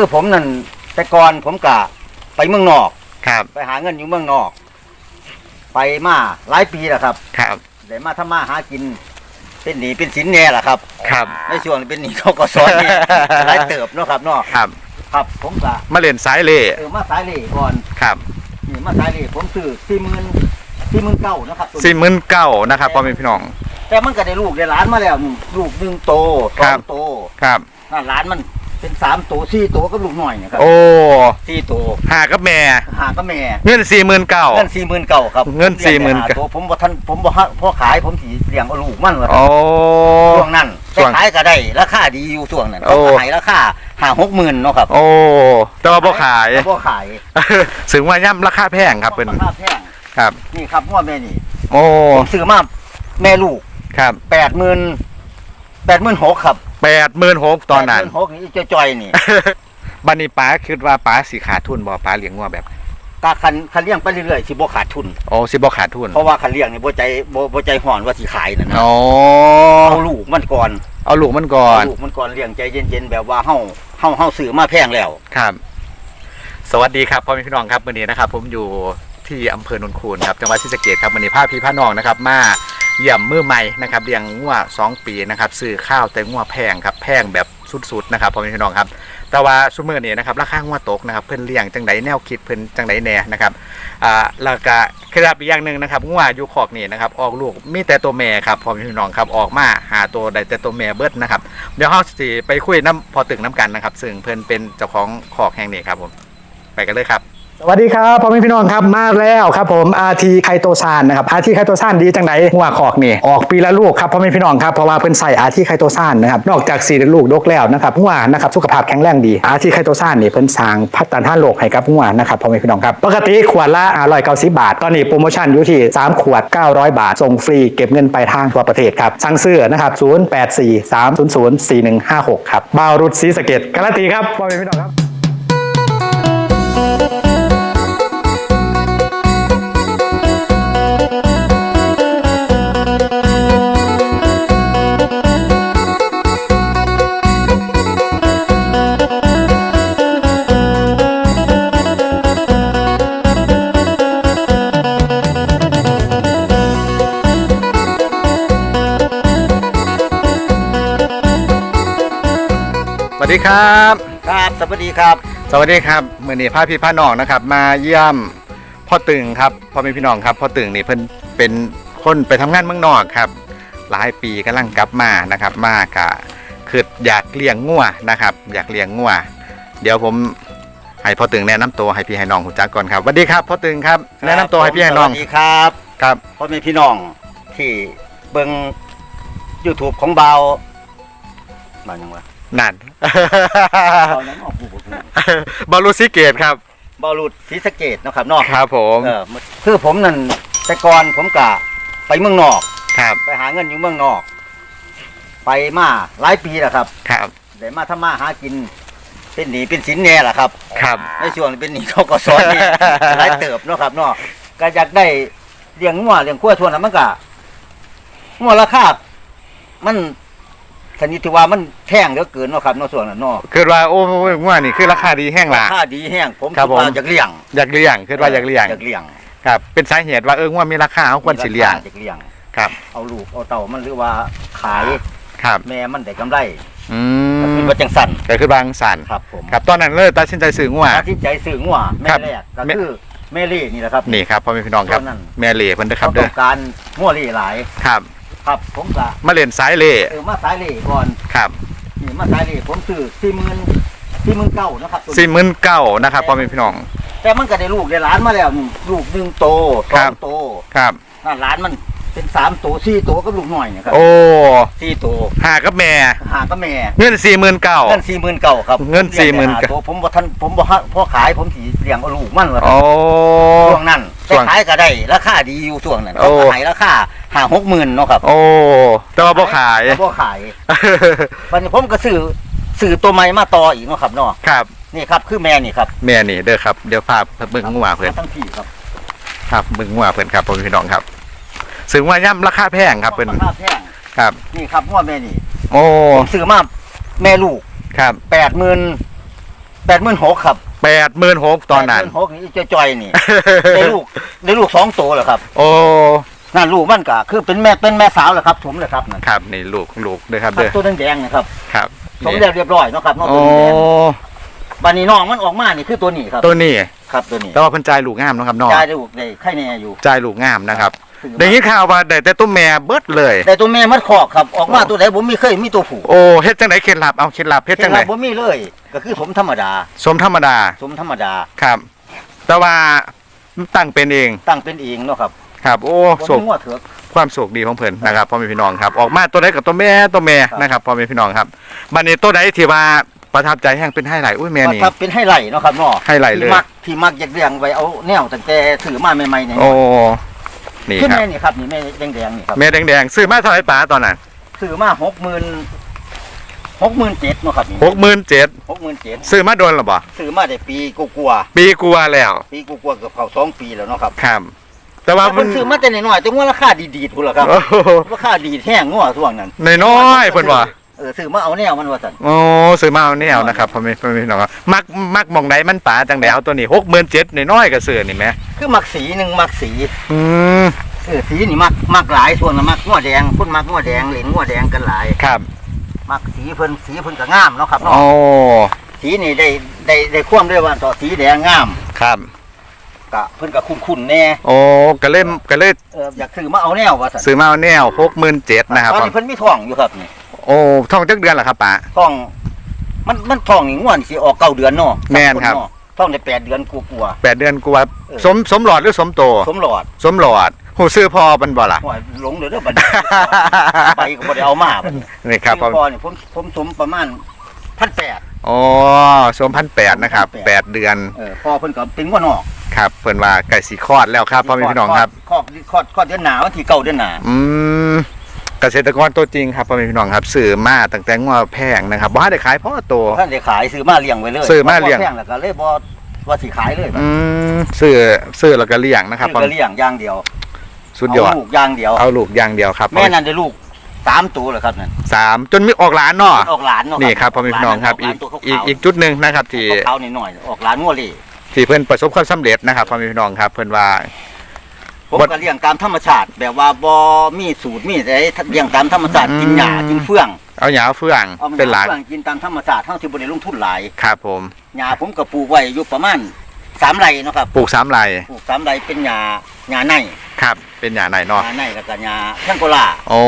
คือผมนั่นแต่ก่อนผมกะไปเมืองนอก ครับ ไปหาเงินอยู่เมืองนอก ไปมาหลายปีแล้วครับครับ ได้มาทำมาหากิน เป็นหนี้เป็นสินแน่ล่ะครับ ครับ ในช่วงนี้เป็นหนี้เขาก็สอนนี่หลายเติบเนาะครับเนาะครับ ครับผมกะมาเล่นสายเล่เออมาสายเหล่ก่อนครับนี่มาสายเหล่ผมซื้อสี่หมื่นสี่หมื่นเก้านะครับตัวนี้สี่หมื่นเก้านะครับพ่อแม่พี่น้อง แต่มันก็ได้ลูกได้หลานมาแล้วนี่ลูกหนึ่งโตสครัองบโตครับนั่นหลานมัน เป็นสามโตสี่โตกับลูกหน่อยนะครับโอ้สี่โตหากับแม่ หาก็แม่เงินสี่หมื่นเก้า เงินสี่หมื่นเก้าครับเงินผมลี้ยง49,000แต่หตัวผมบ่ทันผมบ่ฮะพ่อขายผมสีเลี้ยงเอาลูกมันว่าโอ้ ช่วงนั้นช่วงไปขายก็ได้ราคาดีอยู่ช่วงนั้นโอ้ เขาก็ให้ราคาห้าหกหมื่นเนาะครับโอ้แต่ว่าบ่ขายแต่บ่ขายถึงว่าย่ำราคาแพงครับเป็นราคาแพงครับ นี่ครับง้อแม่นี่โอ้ ผมซื้อมาแม่ลูกครับ แปดหมื่นแปดหมื่นหกครับ แปดหมื่นหกตอนนั้นแปดหมื่หกนี่จอยๆนี่ บันนี้ป้าคิดว่าป้าสีขาดทุนบ่ป้าเลี้ยงงัวแบบกาคันคันเลี้ยงไปเรื่อยๆสิบ่ขาดทุน โอ้สิบ่ขาดทุนเพราะว่าคันเลี้ยงนี่บ่ใจบ่บ่ใจห่อนว่าสิขายนั่นนะโอ้เอาลูกมันก่อนเอาลูกมันก่อนเอาลูกมันก่อนเลี้ยงใจเย็นๆแบบว่าเฮาเฮาเฮาซื้อมาแพงแล้ว ครับ สวัสดีครับพ่อแม่พี่น้องครับวันนี้นะครับ ผมอยู่ที่อำเภอโนนคูนครับจังหวัดศรีสะเกษครับวันนี้พาพี่พาน้องนะครับ มา เยี่ยมมือใหม่นะครับเลี้ยงงัวสองปีนะครับซื้อข้าวแต่งัวแพงครับแพงแบบสุดๆนะครับพ่อแม่พี่น้องครับแต่ว่าซุมื้อนี้นะครับราคางัวตกนะครับเพิ่นเลี้ยงจังไดแนวคิดเพิ่นจังไดแน่นะครับอ่าแล้วก็เคล็ดลับอีกอย่างหนึ่งนะครับงัวอยู่คอกนี่นะครับออกลูกมีแต่ตัวแม่ครับพ่อแม่พี่น้องครับออกมาหาตัวได้แต่ตัวแม่เบิดนะครับเดี๋ยวเราสิไปคุยน้ำพอตึงน้ำกันนะครับซึ่งเพิ่นเป็นเจ้าของขอกแห่งนี้ครับผมไปกันเลยครับ สวัสดีครับพ่อแม่พี่น้องครับมาแล้วครับผมอาทีไคโตซานนะครับอาทีไคโตซานดีจังไดหัวขอกนี่ออกปีละลูกครับพ่อแม่พี่น้องครับเพราะว่าเพิ่นใส่อาทีไคโตซานนะครับนอกจากสี่ลูกดกแล้วนะครับหัวนะครับสุขภาพแข็งแรงดีอาทีไคโตซานนี่เพิ่นสร้างพัฒนาโลกให้กับหัวนะครับพ่อแม่พี่น้องครับปกติขวดละ190บาท ตอนนี้โปรโมชั่นอยู่ที่3ขวด900บาทส่งฟรีเก็บเงินปลายทางทั่วประเทศครับสั่งซื้อนะครับ0843004156ครับบาวรุดศรีสเกดการันตีครับพ่อแม่พี่น้องครับ ดีครับ ครับสวัสดีครับ สวัสดีครับมื่อนี้พาพี่พาน้องนะครับ มาเยี่ยมพ่อตึงครับพ่อแม่พี่น้องครับพ่อตึงนี่เพิ่นเป็นคนไปทำงานเมืองนอกครับ หลายปีกำลังกลับมานะครับ มากะคืออยากเลี้ยงงัวนะครับ อยากเลี้ยงงัวเดี๋ยวผมให้พ่อตึงแนะนำตัวให้พี่ให้น้องหูจักก่อนครับสวัสดีครับพ่อตึงครับแนะนำตัวให้พี่ให้น้องสวัสดีครับครับพ่อแม่พี่น้องที่เบิ่ง YouTube ของเบาบาหยังวะ นั่นเบาหยังออกผู้บ่ถูกบอลลูซิเกตครับเบาหลุดศรีสะเกดนาะครับเนาะครับผมเออคือผมนั่นแต่ก่อนผมกะไปเมืองนอก ครับไปหาเงินอยู่เมืองนอก ไปมาหลายปีแล้วครับครับได้มาทำมาหากิน เป็นหนี้เป็นสินแน่ล่ะครับครับ ในช่วงนี้เป็นหนี้เขาก็สอนนี่ หลายเติบเนาะครับเนาะก็อยากได้เลี้ยงงัวเลี้ยงขั้วชวนนั้นมันก็งัวราคามัน ชนิดที่ว่ามันแพงเหลือเกินเนาะครับเนาะส่วนนั้นเนาะคือว่าโอ้ยงัวนี่คือราคาดีแห้งละราคาดีแห้งผมครับคิดว่าผม อยากเลี้ยงอยากเลี้ยงคือว่าอยากเลี้ยงอยากเลี้ยงครับเป็นสาเหตุว่าเออว่ามีราคาเขาควรสิเลี้ยงอยากเลี้ยง ครับเอาลูกเอาเต่ามันหรือว่าขายครับแม่มันได้กำไรอืก็มคือว่าจังสั่นก็คือบางสันครับผมครับตอนนั้นเลยตัดสินใจซื้องัวตัดสินใจซื้องัวแม่ครับแรกก็แม่ คือแม่เล่นี่แหละครับ นี่ครับพ่อแม่พี่น้องครับตอนนั้น แม่เหล่เพิ่นเด้อครัเขาบต้เด้อองการงัวเล่หลาย ครับ ครับผมก็มาเล่นสายเหล่เออมาสายเล่ก่อนครับนี่มาสายเล่ผมซื้อสี่หมื่นสี่หมื่นเก้านะครับตัวนี้ สี่หมื่นเก้านะครับพ่อแม่พี่น้อง แต่มันก็ได้ลูกได้หลานมาแล้วนี่ลูกหนึ่งโตสครัองบ โตครับนั่นหลานมันเป็นสามโตสี่โตก็ลูกหน่อยนะครับโอ้สี่โตหากับแม่หาก็แม่เงินสี่หมื่นเก้า เงินสี่หมื่นเก้าครับเงินผมลี้ยงได้49,000หาตัวผมบ่ทันผมบ่ฮะพ่อขายผมสีเลี้ยงเอาลูกมันว่าโอ้ ช่วงนั้นช่วงแต่ขายก็ได้ราคาดีอยู่ช่วงนั้นโอ้ เขาขายราคา ห้าหกหมื่นเนาะครับโอ้ แต่ว่าบ่ขายพ่อขายวันนี้ผมก็ซื้อซื้อตัวใหม่มาต่ออีกเนาะครับเนาะครับ นี่ครับคือแม่นี่ครับแม่นี่เด้อครับ เดี๋ยวพาเบิ่งงัวเพิ่นทั้งพี่ครับครับเบิ่งงัวเพิ่นครับพ่อแม่พี่น้องครับซึ่งว่าย่ำราคาแพงครับเพิ่น ราคาแพงครับ นี่ครับงัวแม่นี่โอ้ผมซื้อมาแม่ลูกครับแปดหมื่นแปดหมื่นหกครับแปดหมื่นหกตอนนั้น แปดหมื่หกนี่จอยๆนี่ ได้ลูกได้ลูกสองตัวเหรอครับ โอ้ นั่นลูกมันก็คือเป็นแม่เป็นแม่สาวเหรอครับสมเลยครับนั่นครับนี่ลูกลูกด้วยครับครับเด้อตัวแดงๆนะครับครับสมแล้วเรียบร้อยเนาะครับเนาะโอ้ตัวแดงๆบันนี้น้องมันออกมานี่คือตัวนี้ครับตัวนี้ครับตัวนี้แต่ว่าเพิ่นจ่ายลูกงามเนาะครับน้องจ่ายได้ลูกได้ไข่แน่อยู่จ่ายลูกงามนะครับซื้อมาได้ยินข่าวว่าได้แต่ตัวแม่เบิดเลย แต่ตัวแม่มันขอกครับ ออกมาตัวไหนผมมีเคยมีตัวผู้โอ้เฮ็ดจังไดเคล็ดลับเอาเคล็ดลับเฮ็ดจังไดผมมีเลย ก็คือสมธรรมดา สมธรรมดาสมธรรมดา ครับ แต่ว่าตั้งเป็นเองตั้งเป็นเองเนาะครับ ครับโอ้ผมโศกมีงัวเถือกความโศกดีของเพิ่นนะครับพ่อแม่พี่น้องครับ ออกมาตัวใดกับตัวแม่ตัวแม่ครับนะครับพ่อแม่พี่น้องครับบัดนี้ตัวใดที่ว่าประทับใจแห่งเป็นไฮไลท์อุ้ยแม่นี่ ครับเป็นให้ไหลเนาะครับเนาะให้ไหล่เลย ที่มักที่มักอยากเลี้ยงไว้เอาแนวตั้งแต่ถือมาใหม่ๆเนี่ยโอ้นี่ขึ้นครับแม่นี่ครับนี่แม่แดงๆนี่ครับแม่แดงๆซื้อมาเท่าไหร่ป๋าตอนนั้นถือมาหกหมื่นหกหมื่นเจ็ดเนาะครับนี่หกหมื่นเจ็ดหกหมื่นเจ็ดซื้อมาโดนหรอบ่ถือมาได้ปีกลัวปีกลัวาแล้วๆปีกลัวๆเกือบเข้าสองปีแล้วเนาะครับ ครับ แต่ว่าแต่มัมันนซื้อมาแต่น้อยๆแต่ว่าราคาดีๆพุ่นล่ะครับโอ้โหราคาดีแห้งงัวช่วงนั้นน้อยๆเพิ่นว่าเออซื้อมาเอาแนวมันว่าซั่นโอ้ซื้อมาเอาแนวนะครับพ่อแม่พ่อแม่พี่น้องครับมักมักหมองใดมันป๋าจังไดเอาตัวนี้หกหมื่นเจ็ดน้อยๆก็ซื้อนี่แหมคือมักสีหนึ่งมักสีอืมเออสีนี่มักมักหลายส่วนน่ะมักงัวแดงคนมักงัวแดงเหรียญงัวแดงกันหลาย ครับมักสีเพิ่นสีเพิ่นก็งามเนาะครับเนาะโอ้สีนี่ได้ได้ได้ความด้วยว่าต่อสีแดงงาม ครับ ก็เพิ่นก็คุ้นๆแน่โอ้ก็เล่มก็เลยเอออยากซื้อมาเอาแนวว่าซั่นซื้อมาเอาแนวหกหมื่นเจ็ดนะครับตอนนี้เพิ่นมีท้องอยู่ครับนี่โอ้ท่องจักเดือนเหรอครับป๋าท้อง มันมันท้องนี่ง่วนสิออกเก้าเดือนเนาะแม่นครับเาะท้องได้แปดเดือนกลัวแปดเดือนกูว่าเออสมสมหลอดหรือสมโตๆสมหลอด สมหลอดหูซื้อพอมันบ่ล่ะโอ้ยหลงเด้อเด้อบัดนี้ไปก็บ่ได้เอามาบัดนี้นี่ครับซื้อพอนี่ผมผมสมประมาณ1,800โอ้สมพันแปดนะครับ1,800แปดเดือนเออพอเพิ่นก็เป็นงัวนอก ครับเพิ่นว่าไก่สีคลอดแล้วครับพ่อแม่พี่น้องครับคลอดคลอดคลอดเดือนหน้าวันที่เก้าเดือนหน้าอืมเกษตรกรตัวจริงครับพ่อแม่พี่น้องครับซื้อมาตั้งแต่งัวแพงนะครับบ่ได้ขายพ่อโตท่านได้ขายซื้อมาเลี้ยงไว้เลยซื้อมาเลี้ยงพแพงแล้วก็เลยบ่ว่าสิขายเลยอืมซื้อซื้อแล้วก็เลี้ยงนะครับซื้อก็เลี้ยงอย่างเดียวสุดยอดเอาลูกอย่างเดียว เอาลูกอย่างเดียวครับแม่นั่นได้ลูกสามตัวเลยครับนั่นสามจนมีออกหลานเนาะออกหลานเนาะนี่ครับพ่อแม่พี่น้องครับ อีกอีกอีกจุดหนึ่งนะครับที่ เขาๆหน่อยๆออกหลานงัวเลย ที่เพิ่นประสบความสำเร็จนะครับพ่อแม่พี่น้องครับเพิ่นว่า ผมบ่ก็เลี้ยงตามธรรมชาติ แบบว่าบ่มีสูตรมีอะไรเลี้ยงตามธรรมชาติอืมกินหญ้ากินเฟื่องเอาหยาเฟื่องเอาเป็นหลักเฟื่องกินตามธรรมชาติเท่าที่บ่ได้ลงทุนหลายครับผมหญ้าผมก็ปลูกไว้อยู่ประมาณสามไร่เนาะครับปลูกสามไร่ปลูกสามไร่เป็นหญ้าหญ้าในครับ เป็นหยาไหนหเนาะญ้าในแล้วก็หญ้าแพงโกลาโอ้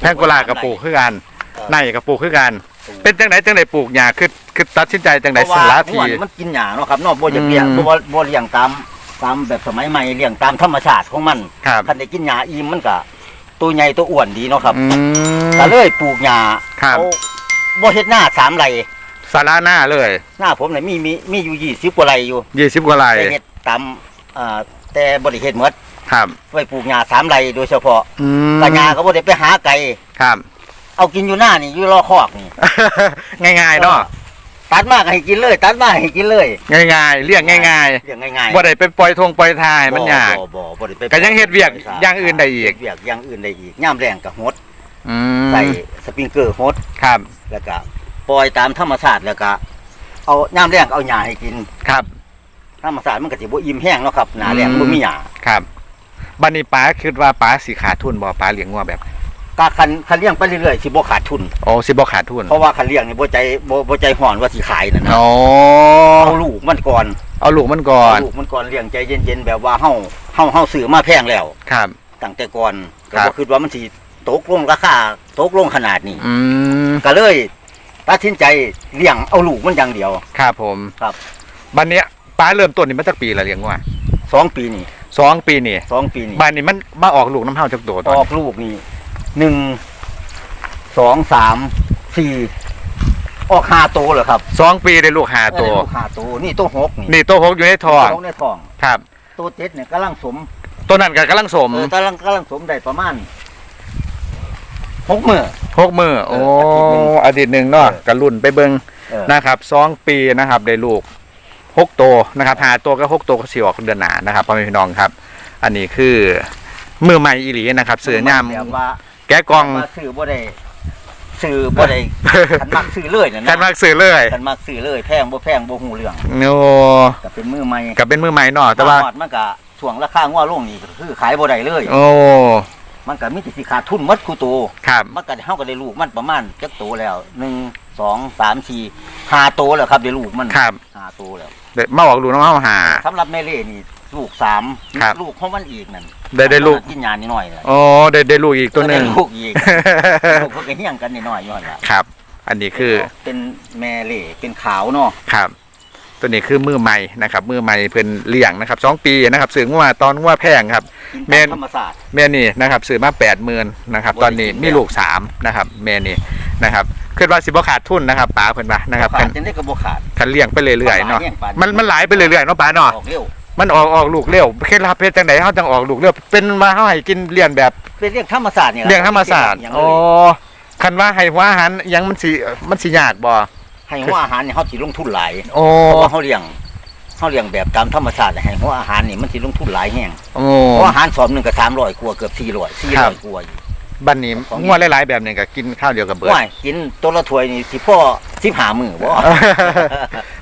แพงโกลากับปลูกคือกันเออในกับปลูกคือกัน เป็นจังไหนจังไหนปลูกหยาคือคือตัดสินใจจังไหนเพราะสว่าละหัทีวนี่มันกินหญ้าเนาะครับเนาะบ่อยากเลี้ยงอืมบ่บ่เลี้ยงตามตามแบบสมัยใหม่เลี้ยงตามธรรมชาติของมันครับคันได้กินหญ้าอิ่มมันก็ตัวใหญ่ตัวอ้วนดีเนาะครับอืมก็เลยปลูกหญ้าครับเอาบ่เฮ็ดหน้าสามไร่สาระหน้าเลยหน้าผมน่ะมีมีมีอยู่ยี่สิบกว่าไร่อยู่ยี่สิบกว่าไร่แต่เฮ็ดตามอ่าแต่บ่ได้เฮ็ดหมดครับไว้ปลูกหญ้าสามไร่โดยเฉพาะอืมก็หญ้าก็บ่ได้ไปหาไกลครับ เอากินอยู่หน้านี่อยู่รอคอกนี่ ง่ายๆเนาะตัดมาก็ให้กินเลย ตัดมาให้กินเลยง่ายๆเรียกง่ายเลี้ยงง่ายๆบ่ได้ไปปล่อยทงปล่อยทายมันยาก บ่บ่บ่ได้ไปก็ยังเฮ็ดเวียกอย่างอื่นได้อีก เฮ็ดเวียกอย่างอื่นได้อีกยามแรงก็หดอืมใส่สปริงเกอร์หดครับแล้วก็ปล่อยตามธรรมชาติแล้วก็เอายามแรงก็เอาหญ้าให้กินครับ ธรรมชาติมันก็สิบ่อิ่มแห้งเนาะครับหน้าแรงอืมบ่มีหญ้าครับบัดนี้ป๋าคิดว่าป๋าสิขาดทุนบ่ป๋าเลี้ยงงัวแบบ ก็คันคันเลี้ยงไปเรื่อยๆสิบ่ขาดทุนโอ้สิบ่ขาดทุนเพราะว่าคันเลี้ยงนี่บ่ใจบ่บ่ใจห่อนว่าสิขายนั่นนะโอ้เอาลูกมันก่อนเอาลูกมันก่อนเอาลูกมันก่อนเลี้ยงใจเย็นๆแบบว่าเฮาเฮาเฮาซื้อมาแพงแล้วครับตั้งแต่ก่อนก็ครับบ่คิดว่ามันสิตกลงราคาตกลงขนาดนี้อืมก็เลยตัดสินใจเลี้ยงเอาลูกมันอย่างเดียว ครับผมครับบัดเนี้ยป๋าเริ่มต้นนี่มาจากปีละเลี้ยงงัวสองปีนี่สองปีนี่สองปีนี่บัดนี้มันมาออกลูกน้ำเฮาจากตัวตออนอกลูกนี่ หนึ่งสองสามสี่ออกห้าตัวเหรอครับสองปีได้ลูกหาตัว เออลูกห้าตัวนี่ตัวหกนี่นี่ตัวหกอยู่ในท้องตัวหกในท้องครับ ตัวเจ็ดเนี่ยกำลังสมตัวนั้นก็กำลังสมเออกำลังกำลังสมได้ประมาณหกมือ หกมือโอ้เอออาทิตย์หนึ่งเนาะเออกระลุ่นไปเบิงเออ นะครับสองปีนะครับได้ลูกหกตัวนะครับหาตัวก็หกตัวก็สิออกเดือนหนานะครับพ่อแม่พี่น้องครับ อันนี้คือมือใหม่อีหลีนะครับ เสือย่ามแบบว่า แกะกล่องว่าซื้อบ่ได้ซื้อบ่ได้คันมักซื้อเลยนั่นกันนะมากสื่อเลยคันมักซื้อเลยแพงบ่แพงบ่ฮู้เรื่องโนก็เป็นมือใหม่กับเป็นมือใหม่เนาะแต่ว่าฮอดมันก็ช่วงราคางัวลงนี่ก็คือขายบ่ได้เลย โอ้มันก็มีแต่สิขาดทุนหมดคูโตวครับมันก็เฮาก็ได้ลูกมันประมาณจักโตแล้วหนึ่งสองสามสี่ห้าโตแล้วครับได้ลูกมันครับห้าโตแล้ว เดี๋ยวมาออกลูกน้องเฮาหา สำหรับแม่เล่นี่ลูกสามครับ ลูกของมันอีกนั่น ได้ได้ลูกกินยานิดหน่อยแหละโอ้ได้ได้ลูกอีกตัวหนึ่งได้ลูกอีกลูกเพิ่นก็เฮี้ยงกันนิดหน่อยย้อนละครับ อันนี้คือเป็นแม่เล่เป็นขาวเนาะครับ ตัวนี้คือมือใหม่นะครับมือใหม่เพิ่นเลี้ยงนะครับสองปีนะครับซื้อว่าตอนว่าแพงครับกินแม่ตามนธรรมศาสตร์แม่นี่นะครับซื้อมาแปดหมื่นนะครับบ่ได้ตอนนี้กินมีลูกสามนะครับแม่นี่นะครับคิดว่าสิบ่ขาดทุนนะครับป๋าเพิ่นว่านะครับขาคัดนจังได้ก็บ่ขาดคันเลี้ยงไปเรื่อยๆเนาะลี้งปมันมันหลายไปเรื่อยๆเนาะป๋าเนาะออกเร็ว มันออกออกลูกเร็วเคล็ดลับเพชรจังไดเฮาจังออกลูกเร็วเป็นมาเฮาให้กินเลี้ยงแบบเป็นเรื่องธรรมศาสตร์นี่แหละเลี้ยงธรรมศาสตร์อย่างอ๋อคันว่าให้หัวอาหารอิหยังมันสิมันสิยากบ่ให้หัวอาหารเนี่ยเขาสิลงทุนหลายโอ้เพราะว่าเขาเลี้ยงเขาเลี้ยงแบบตามธรรมชาติให้หัวอาหารนี่มันสิลงทุนหลายแห้งโอ้เพราะอาหารสอบหนึ่งก็สามร้อยกว่าเกือบสี่ร้อยสี่ครัร้อบยกว่าอยู่บัดนี้งัวหลายๆแบบนี้ก็กินข้าวเดียวกับเบิดว่ากินตัวละถ้วยนี่สิพ่อสิบหามือบ่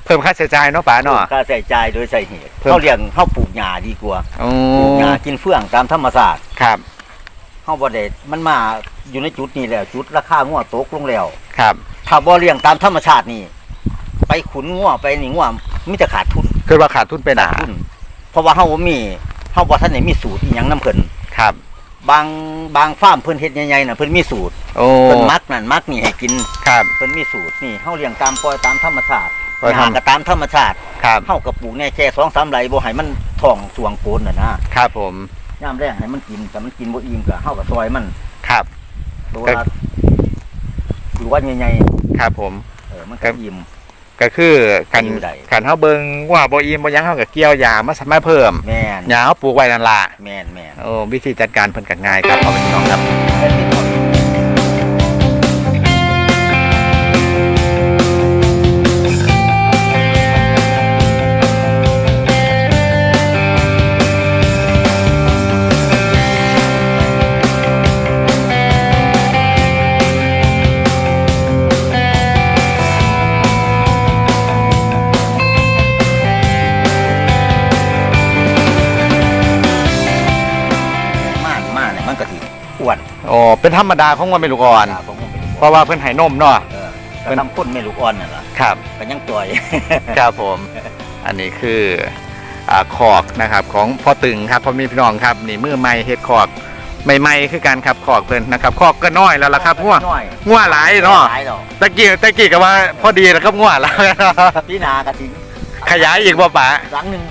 เพิ่มค่าใช้จ่ายเนาะป๋าเนาะ ค่าใส่ใจายโดยใส่เหตุเพิ่ม เขาเลี้ยงเขาปลูกหญ้าดีกว่าโอ้ปลูกหญ้ากินเฟื่องตามธรรมชาติครับเขาบ่ได้มันมาอยู่ในจุดนี้แล้วจุดราคางัวตกลงแล้ว ครับถ้าบ่เลี้ยงตามธรรมชาตินี่ ไปขุนงัวไปนี่งัวมีแต่ขาดทุนคือว่าขาดทุนไปหนาทุนเพราะว่าเฮาบ่มีเฮาบ่ทันได้มีสูตรอีหยังนํเพิ่นครับ บางบางฟาร์มเพิ่นเฮ็ดใหญ่ๆน่ะเพิ่นมีสูตรโอ้เพิ่นมักนั่นมักนี่ให้กิน ครับ เพิ่นมีสูตรนี่เฮาเลี้ยงตามปล่อยตามธรรมชาติ ปล่อยหญ้าทำก็ตามธรรมชาติครับ เฮาก็ปลูกแน่แค่2-3ไร่บ่ให้มันท้องสวงโกนน่ะนะครับผมยามแรงให้มันกินแต่มันกินบ่อิ่มก็เฮาก็ซอยมันครับ ตัวก็ ละหรือว่าใหญ่ครับผม ๆเออมันครัก็บอิ่ม ก็คือกันอยู่ใด กันเฮาเบิ่งว่าบ่อิ่มบ่หยังเฮาก็เกี่ยวยามาสามารถเพิ่มแม่นยาเฮาปลูกไว้นั่นล่ะแม่นแม่น โอ้วิธีจัดการเพิ่นก็ง่ายครับเอาเป็นพี่น้องครับแม่นนิ เป็นธรรมดาของว่าแม่ลูกอ่อนผมว่าเป็นเพราะว่าเพิ่นให้นมเนาะ เออก็ทำพ่นไม่ลูกอ่อนนั่นแหละครับ ก็ยังต่อยครับผม อันนี้คืออ่าคอกนะครับของพ่อตึงครับพ่อมีพี่น้องครับนี่มือใหม่เฮ็ดคอกใหม่ๆคือการครับคอกเพิ่นนะครับคอกก็น้อยแล้วล่ะครับงัวน้อยงัวหลายเนาะหลายดอกตะกี้ตะกี้ก็ว่าพอดีแล้วครับงัวแล้ว พี่นากระถิงขยายอีกบ่ป๋าหลังหนึ่ง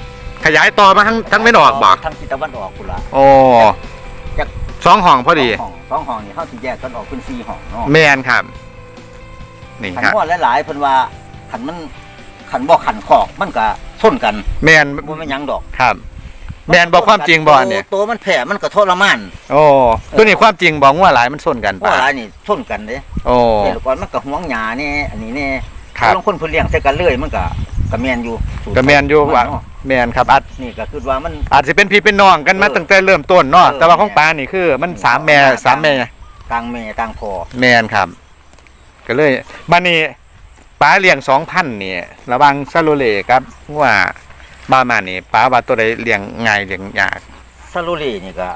ขยายต่อมาทั้งทั้งไม่นออกบ่ทั้งทิศตะวันออกคุณละโอ้จาก สองห้องพอดีสงห้องสองห้องนี่เขาสิแยกกันออกเป็นสี่ห้องเนาะแมนครับ นี่ขันครับว่าหลายๆเพิ่นว่าขันมันขันบ่ขันคอกมันก็ส้นกันแมนบ่แม่นหยังดอกครับ แมนบอกความจริงบ่เนี่ยตัวตัวมันแผ่มันก็ทรมานโอ้ตัวนี้ความจริงบอกว่าหลายมันส้นกันว่าป่ะหลายนี่ส้นกันเด้โอ้เดี๋ยวก่อนมันก็ห่วงหญ้าแนี่อันนี้แนี่ครับลางคนเพิ่นเลี้ยงใส่กันเลยมันก็ ก็แม่นอยู่สูตรก็แมนอยู่ว่าเนาะแมนครับอาจนี่ก็คือว่ามัน อาจจะเป็นพี่เป็นน้องกันมาเออตั้งแต่เริ่มต้นเนาะเออแต่ว่าของปลานี่คือ มันสามแม่สามแม่ต่างแม่ต่างพ่อแมนครับ ก็เลยบันนี้ปลาเลี้ยงสองพันนี่ระหวังซาโลเลครับว่าบ้ามานี่ปลาว่าตัวใดเลี้ยงง่ายเลี้ยงยากซาลูรีนี่ก็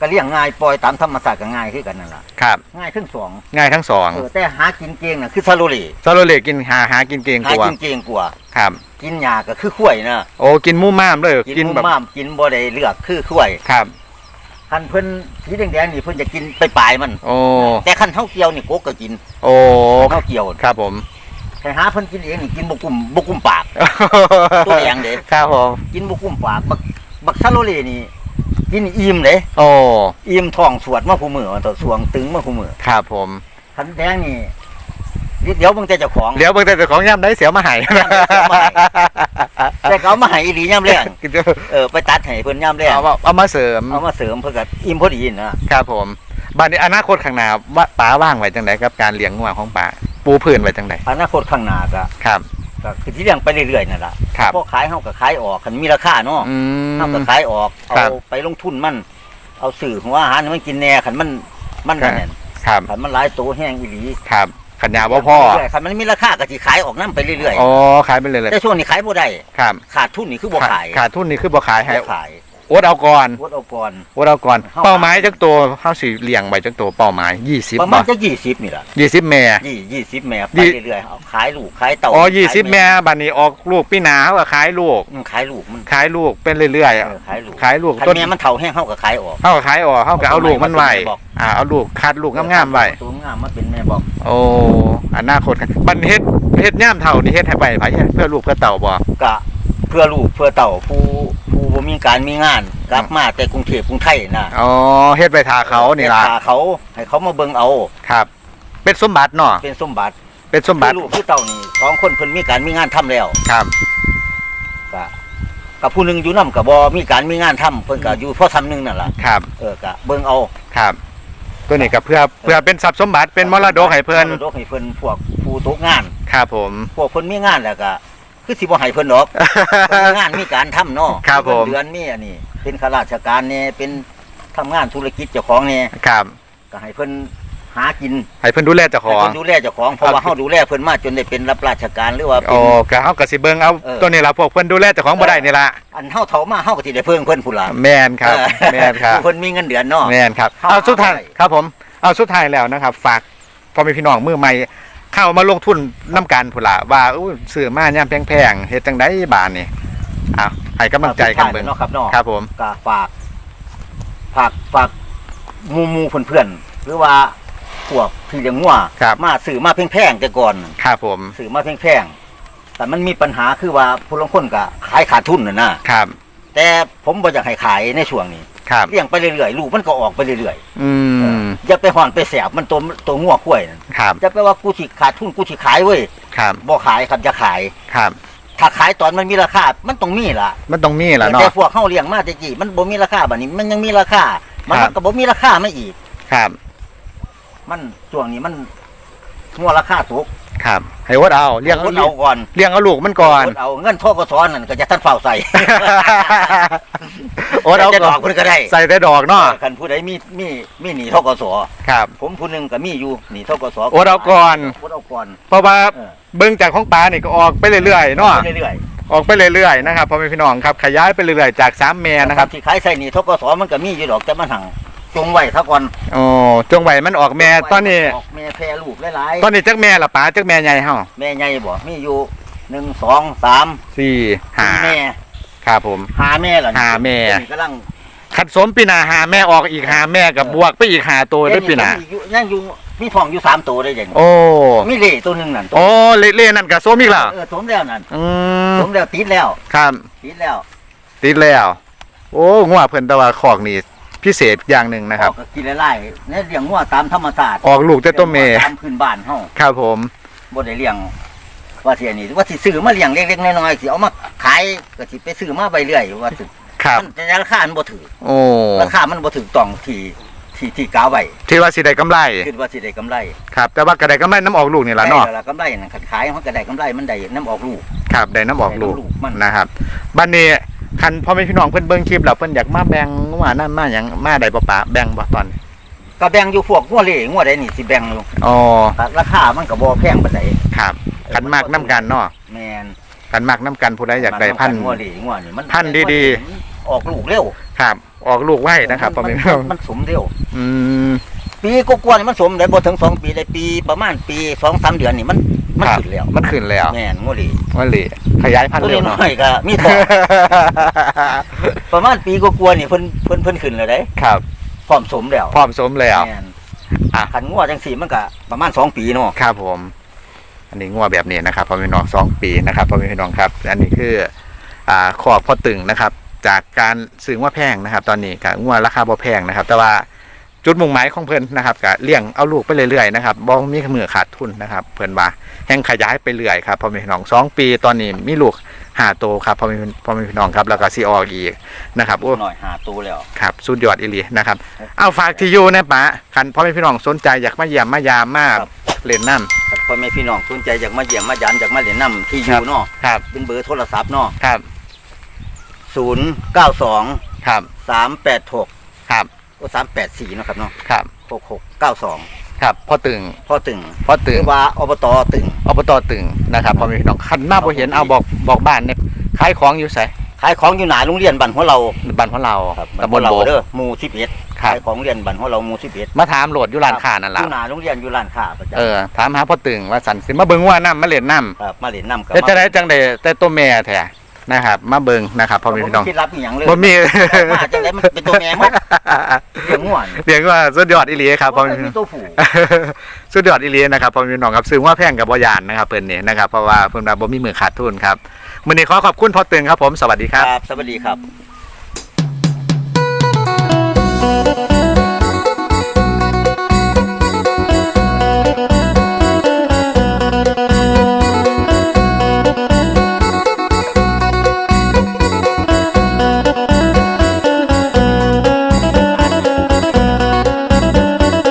ก็เลี้ยงง่ายปล่อยตามธรรมชาติก็ง่ายคือกันนั่นล่ะครับง่ายทั้งสองง่ายทั้งสองเออแต่หากินเก่งน่ะคือซาลูรีซาโลเลกินหาหากินเก่งหากว่ากินเก่งกว่าครับ กินหญ้าก็คือข้วยนะโอ้กินหมู่ม่ามเลยกิกินนหแบบมูม่ามกินบ่ได้เลือกคือข้วยครับ คันเพิ่นสีแดงๆนี่เพิ่นจะกินไปปลายมัน โอ้แต่คันเฮาเกี่ยวนี่กกก็กินโอ้เฮาเกี่ยวครับผมแต่หาเพิ่นกินเองนี่กินบ่กุมบ่กุมปาก ตัวแดงเด้ ครับผมกินบ่กุมปากบักบักซาโลรีนี่ กินอิ่มเด้โอ้อิ่มท้องสวดมาคู่มือว่าต่อสวงตึงมาคู่มือครับผมคันแดงนี่เดี๋ยวเบิ่งแต่เจ้าของเดี๋ยวเบิ่งแต่เจ้าของย่ำได้เสียวมาให้ย่ำได้เสียวมาให้แต่เขาเอามาให้อีหลีย่ำแรงเออไปตัดให้เพิ่นย่ำแรงเอามาเอามาเสริมเอามาเสริมเพื่อกับอิ่มพอดีนะครับผมบัดนี้อนาคตข้างหน้าว่าป๋าว่างไว้จังไดกับการเลี้ยงงัวของป๋าปูพื้นไว้จังไดอนาคตข้างหน้าก็ครับ ก็คือที่เลี้ยงไปเรื่อยๆนั่นล่ะครับพอขายเฮาก็ขายออกคันมีราคาเนาะอืเฮามก็ขายออกครัเอาบไปลงทุนมัน เอาสื่อของอาหารให้มันกินแน่คันมันมันครับนั่นครับคันมันหลายตัวแห้งอีหลีครับขันยาบ่พ่อเรื่ยๆคันมันมีราคาก็สิขายออกน้ำไปเรื่อยอ๋อ ขายไปเลยเลยๆแต่ช่วงนี้ขายบ่ได้ ครับ ขาดทุนนี่คือบ่ขาย ขาดทุนนี่คือบ่ขายให้บ่ขายโอ๊ตเอาก่อนวดเอาก่อนโอ๊ตเอาก่อน เข้า เป้าหมายจักตัวเฮาสิเลี้ยงไว้จักตัวเป้าหมาย20ประมาบ่ณจะยี่สิบนี่ล่ะ20แม่ ยี่ยี่สิบแม่ไปยี่ เรื่อยๆเอาขายลูกขายเต่าอ๋อขาย20แม่บัดนี้ออกลูกปีหน้าเฮาก็ขายลูก อืมขายลูกมันขายลูกเป็นเรื่อยๆเออะอขายลูกขายลูกคันต้นแม่มันเฒ่าแห้งเฮาก็ขายออก เฮาก็ขายออกเฮาก็เอาลูกมันไว้บอก อ่าเอาลูกคัดลูกงามๆไว้ตัวงามมาเป็นแม่บอกโอ้อนาคตครับบัดเฮ็ดเฮ็ดย่ามเท่านี่เฮ็ดให้ไปไผเพื่อลูกเพื่อเต่าบ่กะเพื่อลูกเพื่อเต่าผู้ผู้ บ่มีการมีงาน กลับมาแต่กรุงเทพกรุงไทยนะอ๋อเฮ็ดไปทาเขานี่ล่ะแต่พเขาให้เขามาเบิ่งเอาครับ เป็นสมบัติเนาะเป็นสมบัติ เป็นสมบัติคือลูกคือเต่านี่สองคนเพิ่นมีการมีงานทำแล้วครับกะกับผู้หนึงอยู่นํก็บ่มีการมีงานทำเพิ่นก็อยู่พอทำนึงนั่นล่ะครับเออกะเบิ่งเอาครับ ตัวนี้ก็เพื่อเพื่อเป็นทรัพย์สมบัติเป็นมรดกให้เพิ่นมรดกให้เพิ่นพวกผู้ตกงานครับผม พวกเพิ่นมีงานแล้วก็ คือสิบ่ให้เพิ่นดอกเพิ่นมีงานมีการทำเนาะครับผมเงินเดือนมีอันนี้เป็นข้าราชการเนี่ยเป็นทำงานธุรกิจเจ้าของเนี่ยครับ ก็ให้เพิ่นหากินให้เพิ่นดูแลเจ้าขให้อง เพิ่นดูแลเจ้าของเพราะว่าเฮาดูแลเพิ่นมาจนได้เป็นรับราชการหรือว่าเป็โอ้น ก็เฮาก็สิเบิ่งเอาเออ ตัวนี้ล่ะพวกเพิ่นดูแลเจ้าของบ่ได้นี่ล่ะอันเฮาเฒ่ามาเฮาก็สิได้เพิ่งเพิ่นพุ่นล่ะแม่นครับ เออแม่นครับ เพิ่นมีเงินเดือนเนาะ แม่นครับเข้าเอาสุดท้ายได้ ครับผม เอาสุดท้ายแล้วนะครับ ฝากพ่อแม่พี่น้องมือใหม่ เข้ามาลงทุนน้ำกันพุ่นละว่าอู้ซื้อมาย่ามแพงๆเฮ็ดจังไดบานนี่อ้าวให้กำลังใจกันเบิ่งเนาะครับเนาะครับ ผมก็ฝากฝากฝากหมู่หมู่เพื่อนๆหรือว่าพวกที่เลี้ยงงัวครับมาซื้อมาแพงๆแต่ก่อนครับผมซื้อมาแพงๆแต่มันมีปัญหาคือว่าผู้ลางคนก็ขายขาดทุนน่ะนะครับ แต่ผมบ่อยากให้ขายในช่วงนี้ ครับ เลี้ยงไปเรื่อยๆลูกมันก็ออกไปเรื่อยอืมๆอย่าไปห่อนไปแสบมันตัวตัวงัวกล้วยนั่นครับจะไปว่ากูสิขาดทุนกูสิขายเว้ยครับบ่ขายครับจะขาย ครับ ถ้าขายตอนมันมีราคา มันต้องมีล่ะมันต้องมีแหละแต่เนาะพวกเฮาเลี้ยงมาแต่กี้มันบ่มีราคาบัดนี้มันยังมีราคา มันครับ ก็บ่มีราคาไม่อีก ครับ มันช่วงนี้มันงัวราคาตกครับ ให้วดเอาเลี้ยงคนเอาก่อนเลี้ยงเอาลูกมันก่อนคนเอาเงินทกศนั่นก็จะท่านเฝ้าใส่โอดเอาจะดก่ออกนเพิ่นก็ได้ ใส่แต่ดอกเนาะคันผู้ใดมีมีมีหนี้ทกศครับ ผมผู้หนึงก็มีอยู่หนี้ทกศโอดเอาก่อนโอดเอาก่อนเพราะว่าเออเบิ่งจากของปลานี่ก็ออกไปเรื่อยๆเนาะไปเรื่อยออกไปเรื่อยๆนะครับพ่อแม่พี่น้องครับขยายไปเรื่อยๆจากสามเมๆนะครับที่ขายใส่หนี้ทกศมันก็มีอยู่ดอกแต่มันหัง จงไว้ซะก่อนโอ้จงไหวมันออกแม่ตอนนี้ ออกแม่แพร่ลูกหลายตอนนี้จักแม่ละป๋าจักแม่ใหญ่เฮาๆแม่ใหญ่บ่มีอยู่หนึ่งสองสามสี่ห้าแม่ครับผม หาแม่เหรอหาแม่กำลังขัดสมปีหนาหาแม่ออกอีกหาแม่กับบวกไปอีกหาตัวได้ปีหนาเอ้ยยังอยู่มีทองอยู่สามตัวได้ยังโอ้มีเล่ตัวหนึ่งนั่นตัวโอ้เละเล่นั่นกับสมอีกแล้วเออสมแล้วนั่นอืมสมแล้วติดแล้วครับ ติดแล้ว ติดแล้ว โอ้งัวเพิ่นแตะว่าคอกนี่ พิเศษอย่างหนึ่งนะครับ ออกก็กินไล่ๆเนี่ยเลี้ยงงัวตามธรรมชาติออกลูกแต่ตัวเมตามพื้นบ้านเฮาครับผมบ่ได้เลี้ยง ว่าสิอันนี้ว่าสิซื้อมาเลี้ยงเล็กๆน้อยๆสิเอามาขายก็สิไปซื้อมาไปเรื่อยว่าสิครับ มันแต่ราคามันบ่ถือโอ้ราคามันบ่ถือต้องที่ที่ที่กาไว้ที่ว่าสิได้กำไรคิดว่าสิได้กำไรครับ แต่ว่าก็ได้กำไรน้ำออกลูกนี่ล่ะเนาะได้แล้วล่กำไรนั่นคันขายมันก็ได้กำไรมันได้น้ำออกลูกครับได้น้ำออกลูกได้น้ำลูกมันนะครับบัดนี้ คันพ่อแม่พี่น้องเพิ่นเบิ่งคลิปแล้วเพิ่นอยากมาแบ่งว่านั่นมาหยังมาได้บ่ปะแบ่งบ่ตอนนี้ก็แบ่งอยู่พวกงัวเล่งัวใดนี่สิแบ่งอยู่อ๋อราคามันก็บ่แพงปานใดครับคันมากน้ำกันเนาะแม่นคันมากน้ำกันผู้ใดอยากได้พันธุ์งัวเล่งัวนี่มันพันธุ์ดีออกลูกเร็วครับ ออกลูกไว้นะครับพ่อแม่พี่น้องมันสมเร็ว อืมปีกว่าๆนี่มันสมได้บ่ถึงสองปีได้ปีประมาณปีสองสามเดือนนี่มัน มันครับขึ้นแล้วมันขึ้นแล้วแม่นงัวเล่ว่าหลีขยายพันธุ์ตัวเร็วน้เนาะอยก็มีทองประมาณปีกว่าๆนี่เพิ่นเพิ่นเพิ่นขึ้นแล้วได้ครับพร้อมสมแล้วพร้อมสมแล้ว แม่นอะคันงัวจังซี่มันก็ประมาณสองปีเนาะครับผม อันนี้งัวแบบนี้นะครับพ่อแม่พี่น้องสองปีนะครับพ่อแม่พี่น้องครับ อันนี้คือ อ่าขอบพ่อตึงนะครับ จากการซื้องัวแพงนะครับ ตอนนี้กับงัวราคาบ่แพงนะครับ แต่ว่า จุดมุ่งหมายของเพิ่นนะครับก็เลี้ยงเอาลูกไปเรื่อยๆนะครับบ่มีมือขาดทุนนะครับ เพิ่นว่าแห่งขยายไปเรื่อยครับพ่อแม่พี่น้องสองปีตอนนี้มีลูกห้าโตวครับพ่อแม่พ่อแม่พี่น้องครับแล้วก็สิออกอีกนะครับโอ้หน่อยหาตัวแล้วครับสุดยอดอีหลีนะครับเอาฝากที่อยู่นะปะคันพ่อแม่พี่น้องสนใจอยากมาเยี่ยมมายามมาครับเล่นน้ถ้าพ่อแม่พี่น้องสนใจอยากมาเยี่ยมมายันอยากมาเล่นน้ำที่อครัยู่บเนาะำครับเป็นเบอร์โทรศัพท์เนาะครับศูนย์เก้าสองครับสามแปดหกครับ ก็สามแปดสี่นาะครับเนาะครับหกหกเก้าสองครับพ่อตึงพ่อตึงพ่อหตึรืงอว่าอบตตึงอบตตึงนะครับพ่อแม่พี่น้องคันมาบ่เห็นเอาบอกบอกบ้านเนี่ยขายของอยู่ไสขายของอยู่หนาโรงเรียนบ้านหัวเราบ้านของเราครับตำบลเราโบกเด้อหมู่สิบเอ็ดครับขายของเรียนบ้านหัวเราหมู่สิบเอ็ดมาถามโหลดอยู่ร้านค้านั่นอล่ะยู่หนาโรงเรียนอยู่ร้านค้าประจำเออถามหาพ่อตึงว่าสันสิมาเบิ่งว่าน้ำมาเล่นน้ำครับมาเล่นน้ำกับแต่จะได้จังได้แต่ตัวแม่แท้ นะครับ มาเบิ่งนะครับพ่อแม่พี่น้องคิดรับอหย่างเลยบ่มีมาจังไดมันเป็นตัวแม่หมดเลี้ยงง่วนเรียกว่าสุดยอดอีหลีครับพ่อแม่พี่มีน้องตัวผู้สุดยอดอีหลีนะครับพ่อแม่พี่น้องครับซื้อว่าแพงกับบ่ยานนะครับเพิ่นนี่นะครับเพราะว่าเพิ่นว่าบ่มีมือขาดทุนครับมื้อนี้ขอขอบคุณพ่อตึงครับผมสวัสดีครับครับสวัสดีครับ